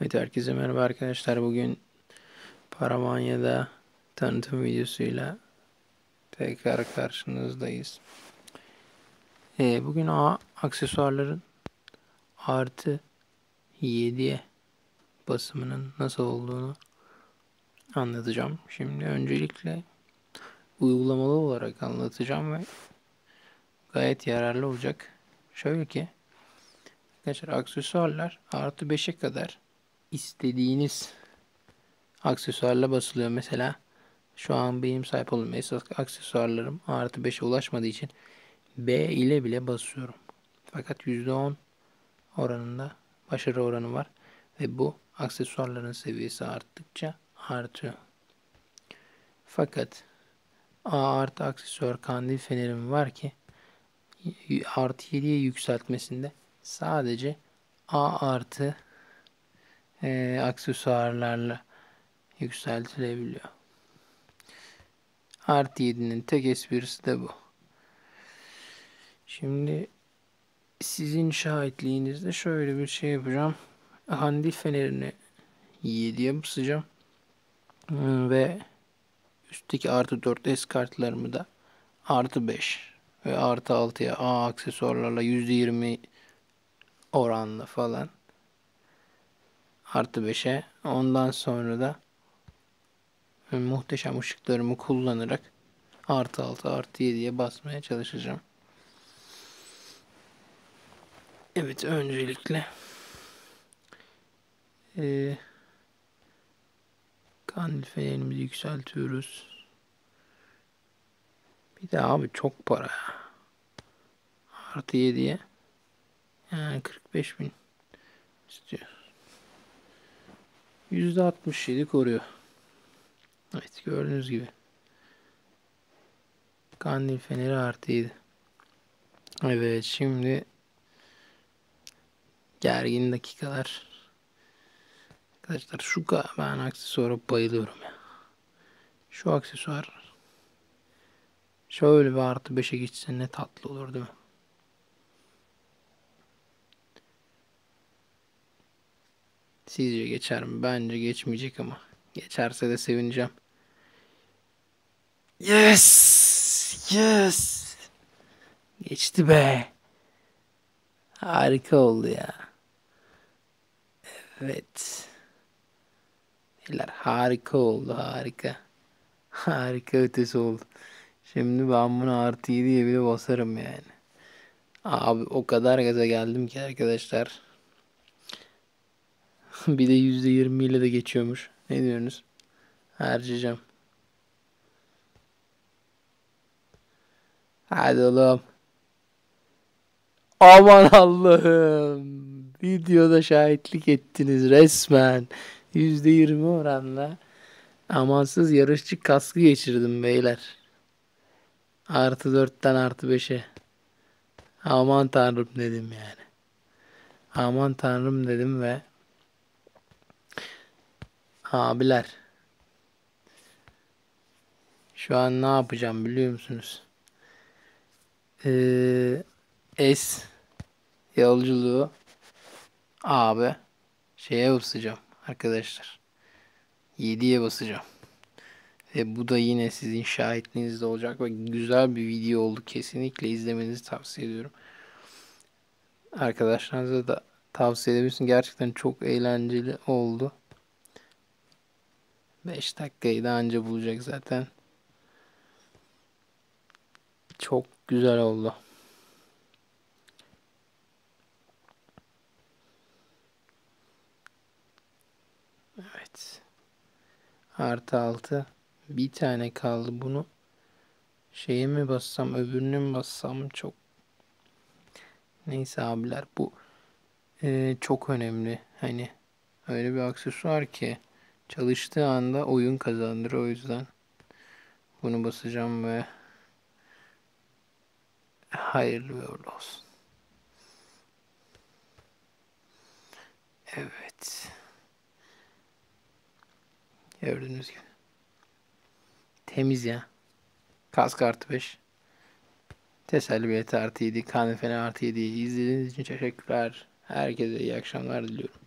Evet herkese merhaba arkadaşlar. Bugün Paramanya'da tanıtım videosuyla tekrar karşınızdayız. Ee, bugün A aksesuarların artı 7'ye basımının nasıl olduğunu anlatacağım. Şimdi öncelikle uygulamalı olarak anlatacağım ve gayet yararlı olacak. Şöyle ki arkadaşlar aksesuarlar artı 5'e kadar istediğiniz aksesuarla basılıyor. Mesela şu an benim sahip olduğum esas aksesuarlarım artı 5'e ulaşmadığı için B ile bile basıyorum. Fakat %10 oranında başarı oranı var. Ve bu aksesuarların seviyesi arttıkça artıyor. Fakat A artı aksesuar kandil fenerim var ki artı 7'ye yükseltmesinde sadece A artı e, aksesuarlarla yükseltilebiliyor. Artı 7'nin tek esprisi de bu. Şimdi sizin şahitliğinizde şöyle bir şey yapacağım. Handil fenerini 7'ye basacağım. Ve üstteki artı 4 S kartlarımı da artı 5 ve artı 6'ya A aksesuarlarla %20 oranla falan artı 5'e ondan sonra da muhteşem ışıklarımı kullanarak artı 6 artı 7'ye basmaya çalışacağım. Evet öncelikle e, kandil fenerimizi yükseltiyoruz. Bir de abi çok para ya. Artı 7'ye yani 45 bin istiyor. %67 koruyor. Evet gördüğünüz gibi. Kandil feneri artıydı. Evet şimdi gergin dakikalar. Arkadaşlar şu ben aksesuara bayılıyorum ya. Şu aksesuar şöyle bir artı 5'e geçse ne tatlı olur değil mi? Sizce geçer mi? Bence geçmeyecek ama. Geçerse de sevineceğim. Yes! Yes! Geçti be. Harika oldu ya. Evet. Beyler harika oldu harika. Harika ötesi oldu. Şimdi ben bunu artı 7'ye bile basarım yani. Abi o kadar gaza geldim ki arkadaşlar. bir de %20 ile de geçiyormuş. Ne diyorsunuz? Harcayacağım. Hadi oğlum. Aman Allah'ım. Videoda şahitlik ettiniz resmen. %20 oranla. Amansız yarışçı kaskı geçirdim beyler. Artı 4'ten artı 5'e. Aman tanrım dedim yani. Aman tanrım dedim ve Abiler. Şu an ne yapacağım biliyor musunuz? Ee, S yolculuğu abi şeye basacağım arkadaşlar. 7'ye basacağım. Ve bu da yine sizin şahitliğinizde olacak ve güzel bir video oldu. Kesinlikle izlemenizi tavsiye ediyorum. Arkadaşlarınıza da tavsiye edebilirsiniz. Gerçekten çok eğlenceli oldu. 5 dakikayı da anca bulacak zaten. Çok güzel oldu. Evet. Artı altı. Bir tane kaldı bunu. Şeye mi bassam öbürünü mü bassam çok. Neyse abiler bu e, çok önemli. Hani öyle bir aksesuar ki çalıştığı anda oyun kazandır. O yüzden bunu basacağım ve hayırlı uğurlu olsun. Evet. Gördüğünüz gibi. Temiz ya. Kask artı 5. Teselli artı 7. Kanefene artı 7. İzlediğiniz için teşekkürler. Herkese iyi akşamlar diliyorum.